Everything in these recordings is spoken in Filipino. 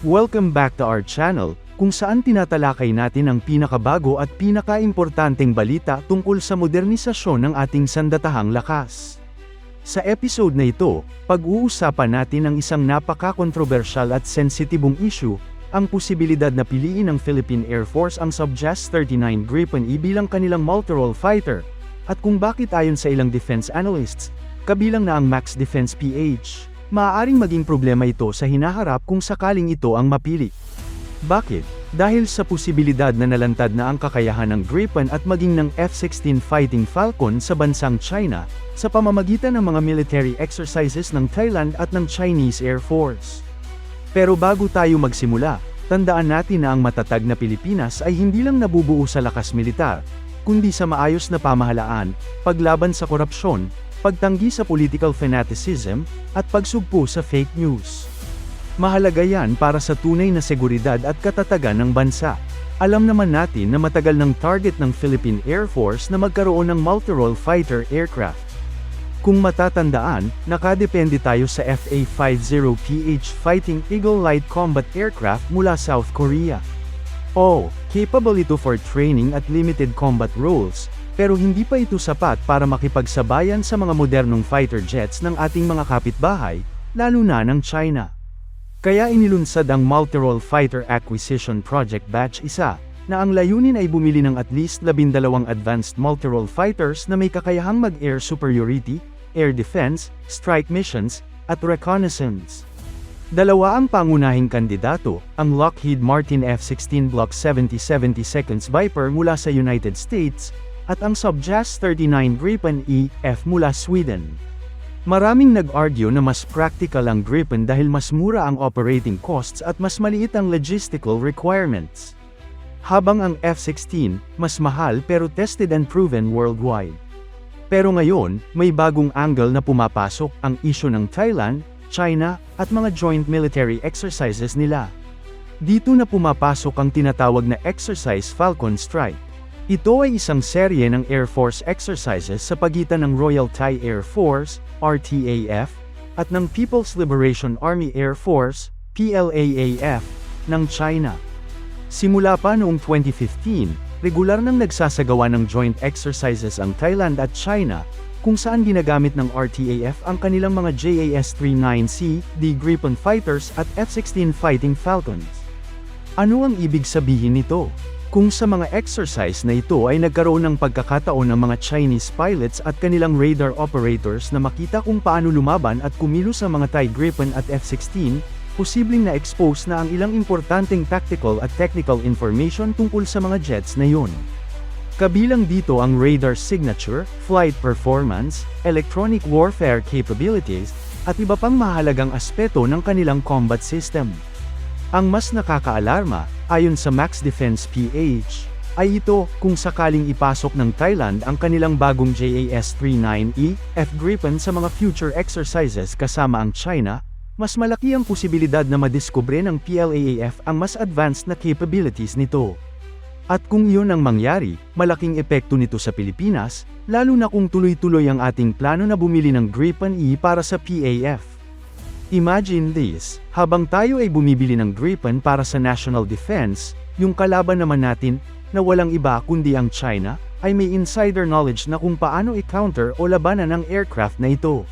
Welcome back to our channel, kung saan tinatalakay natin ang pinakabago at pinakaimportanteng balita tungkol sa modernisasyon ng ating sandatahang lakas. Sa episode na ito, pag-uusapan natin ang isang napaka-kontrobersyal at sensitibong issue, ang posibilidad na piliin ng Philippine Air Force ang Subjas 39 Gripen E bilang kanilang multirole fighter, at kung bakit ayon sa ilang defense analysts, kabilang na ang Max Defense PH. Maaaring maging problema ito sa hinaharap kung sakaling ito ang mapili. Bakit? Dahil sa posibilidad na nalantad na ang kakayahan ng Gripen at maging ng F-16 Fighting Falcon sa bansang China, sa pamamagitan ng mga military exercises ng Thailand at ng Chinese Air Force. Pero bago tayo magsimula, tandaan natin na ang matatag na Pilipinas ay hindi lang nabubuo sa lakas militar, kundi sa maayos na pamahalaan, paglaban sa korupsyon, pagtanggi sa political fanaticism, at pagsugpo sa fake news. Mahalaga yan para sa tunay na seguridad at katatagan ng bansa. Alam naman natin na matagal ng target ng Philippine Air Force na magkaroon ng multirole fighter aircraft. Kung matatandaan, nakadepende tayo sa FA-50PH Fighting Eagle Light Combat Aircraft mula South Korea. Oh, capable ito for training at limited combat roles, pero hindi pa ito sapat para makipagsabayan sa mga modernong fighter jets ng ating mga kapitbahay, lalo na ng China. Kaya inilunsad ang Multirole Fighter Acquisition Project Batch 1, na ang layunin ay bumili ng at least 12 advanced multirole fighters na may kakayahang mag-air superiority, air defense, strike missions, at reconnaissance. Dalawa ang pangunahing kandidato, ang Lockheed Martin F-16 Block 70-72 Viper mula sa United States, at ang Subjas 39 Gripen E-F mula Sweden. Maraming nag-argue na mas practical ang Gripen dahil mas mura ang operating costs at mas maliit ang logistical requirements. Habang ang F-16, mas mahal pero tested and proven worldwide. Pero ngayon, may bagong angle na pumapasok, ang issue ng Thailand, China, at mga joint military exercises nila. Dito na pumapasok ang tinatawag na Exercise Falcon Strike. Ito ay isang serye ng Air Force exercises sa pagitan ng Royal Thai Air Force, RTAF, at ng People's Liberation Army Air Force, PLAAF, ng China. Simula pa noong 2015, regular nang nagsasagawa ng joint exercises ang Thailand at China, kung saan ginagamit ng RTAF ang kanilang mga JAS-39C, D Gripen fighters at F-16 Fighting Falcons. Ano ang ibig sabihin nito? Kung sa mga exercise na ito ay nagkaroon ng pagkakataon ng mga Chinese pilots at kanilang radar operators na makita kung paano lumaban at kumilos ang mga Thai Gripen at F-16, posibleng na-expose na ang ilang importanteng tactical at technical information tungkol sa mga jets na yun. Kabilang dito ang radar signature, flight performance, electronic warfare capabilities, at iba pang mahalagang aspeto ng kanilang combat system. Ang mas nakakaalarma, ayon sa Max Defense PH, ay ito kung sakaling ipasok ng Thailand ang kanilang bagong JAS-39E, F Gripen sa mga future exercises kasama ang China, mas malaki ang posibilidad na madiskubre ng PLAAF ang mas advanced na capabilities nito. At kung iyon ang mangyari, malaking epekto nito sa Pilipinas, lalo na kung tuloy-tuloy ang ating plano na bumili ng Gripen E para sa PAF. Imagine this, habang tayo ay bumibili ng Gripen para sa national defense, yung kalaban naman natin, na walang iba kundi ang China, ay may insider knowledge na kung paano i-counter o labanan ang aircraft na ito.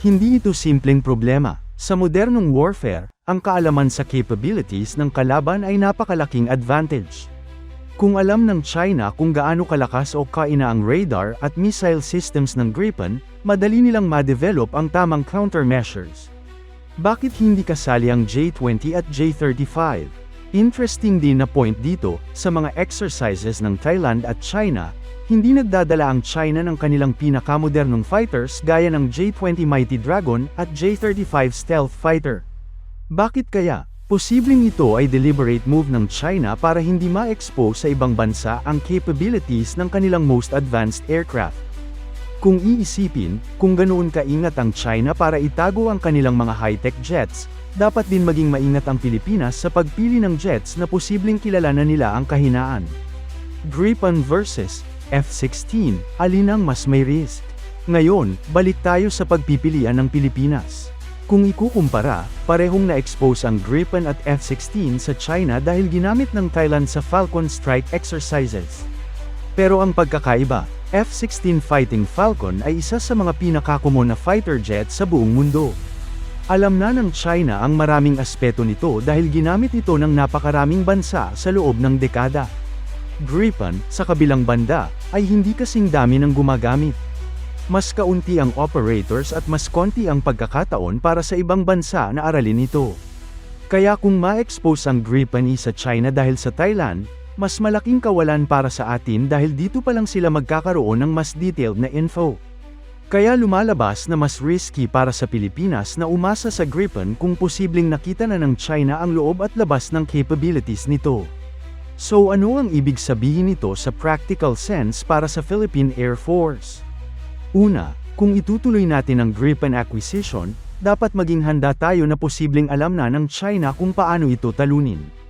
Hindi ito simpleng problema. Sa modernong warfare, ang kaalaman sa capabilities ng kalaban ay napakalaking advantage. Kung alam ng China kung gaano kalakas o kaina ang radar at missile systems ng Gripen, madali nilang ma-develop ang tamang countermeasures. Bakit hindi kasali ang J-20 at J-35? Interesting din na point dito, sa mga exercises ng Thailand at China, hindi nagdadala ang China ng kanilang pinakamodernong fighters gaya ng J-20 Mighty Dragon at J-35 Stealth Fighter. Bakit kaya? Posibleng ito ay deliberate move ng China para hindi ma-expose sa ibang bansa ang capabilities ng kanilang most advanced aircraft. Kung iisipin, kung ganoon kaingat ang China para itago ang kanilang mga high-tech jets, dapat din maging maingat ang Pilipinas sa pagpili ng jets na posibleng kilala na nila ang kahinaan. Gripen versus F-16, alin ang mas may risk? Ngayon, balik tayo sa pagpipilian ng Pilipinas. Kung ikukumpara, parehong na-expose ang Gripen at F-16 sa China dahil ginamit ng Thailand sa Falcon Strike exercises. Pero ang pagkakaiba, F-16 Fighting Falcon ay isa sa mga pinakakumon na fighter jet sa buong mundo. Alam na ng China ang maraming aspeto nito dahil ginamit ito ng napakaraming bansa sa loob ng dekada. Gripen, sa kabilang banda, ay hindi kasing dami ng gumagamit. Mas kaunti ang operators at mas konti ang pagkakataon para sa ibang bansa na aralin ito. Kaya kung ma-expose ang Gripen E sa China dahil sa Thailand, mas malaking kawalan para sa atin dahil dito pa lang sila magkakaroon ng mas detailed na info. Kaya lumalabas na mas risky para sa Pilipinas na umasa sa Gripen kung posibleng nakita na ng China ang loob at labas ng capabilities nito. So ano ang ibig sabihin nito sa practical sense para sa Philippine Air Force? Una, kung itutuloy natin ang Gripen acquisition, dapat maging handa tayo na posibleng alam na ng China kung paano ito talunin.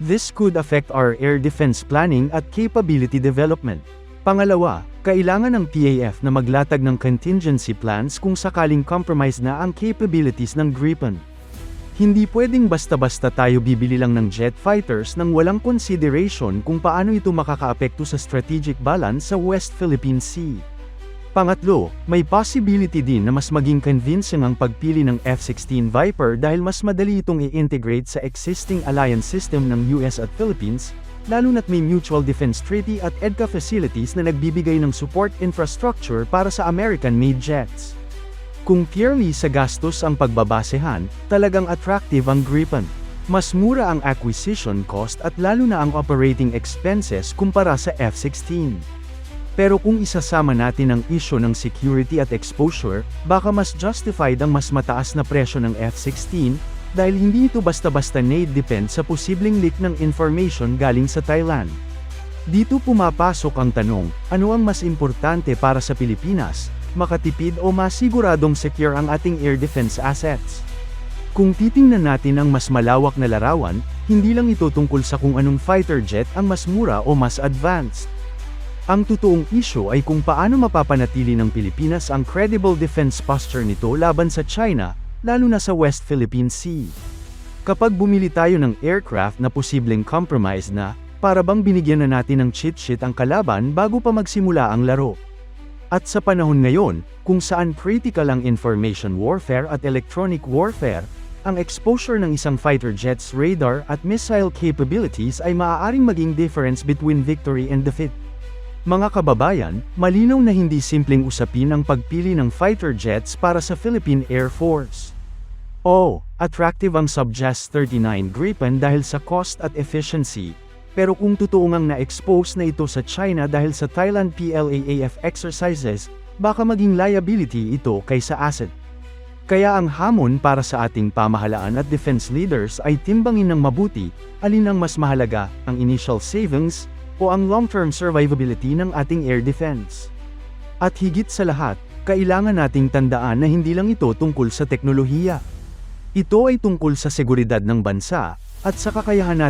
This could affect our air defense planning at capability development. Pangalawa, kailangan ng PAF na maglatag ng contingency plans kung sakaling compromise na ang capabilities ng Gripen. Hindi pwedeng basta-basta tayo bibili lang ng jet fighters nang walang consideration kung paano ito makakaapekto sa strategic balance sa West Philippine Sea. Pangatlo, may possibility din na mas maging convincing ang pagpili ng F-16 Viper dahil mas madali itong i-integrate sa existing alliance system ng US at Philippines, lalo na't may Mutual Defense Treaty at EDCA facilities na nagbibigay ng support infrastructure para sa American-made jets. Kung purely sa gastos ang pagbabasehan, talagang attractive ang Gripen. Mas mura ang acquisition cost at lalo na ang operating expenses kumpara sa F-16. Pero kung isasama natin ang issue ng security at exposure, baka mas justified ang mas mataas na presyo ng F-16, dahil hindi ito basta-basta need depend sa posibleng leak ng information galing sa Thailand. Dito pumapasok ang tanong, ano ang mas importante para sa Pilipinas, makatipid o masiguradong secure ang ating air defense assets? Kung titingnan natin ang mas malawak na larawan, hindi lang ito tungkol sa kung anong fighter jet ang mas mura o mas advanced. Ang totoong issue ay kung paano mapapanatili ng Pilipinas ang credible defense posture nito laban sa China, lalo na sa West Philippine Sea. Kapag bumili tayo ng aircraft na posibleng compromise na, para bang binigyan na natin ng cheat sheet ang kalaban bago pa magsimula ang laro. At sa panahon ngayon, kung saan critical ang information warfare at electronic warfare, ang exposure ng isang fighter jet's radar at missile capabilities ay maaaring maging difference between victory and defeat. Mga kababayan, malinaw na hindi simpleng usapin ang pagpili ng fighter jets para sa Philippine Air Force. Oh, attractive ang Subjas 39 Gripen dahil sa cost at efficiency, pero kung totoo ngang na-expose na ito sa China dahil sa Thailand PLAAF exercises, baka maging liability ito kaysa asset. Kaya ang hamon para sa ating pamahalaan at defense leaders ay timbangin ng mabuti, alin ang mas mahalaga, ang initial savings, o ang long-term survivability ng ating air defense. At higit sa lahat, kailangan nating tandaan na hindi lang ito tungkol sa teknolohiya. Ito ay tungkol sa seguridad ng bansa, at sa kakayahan natin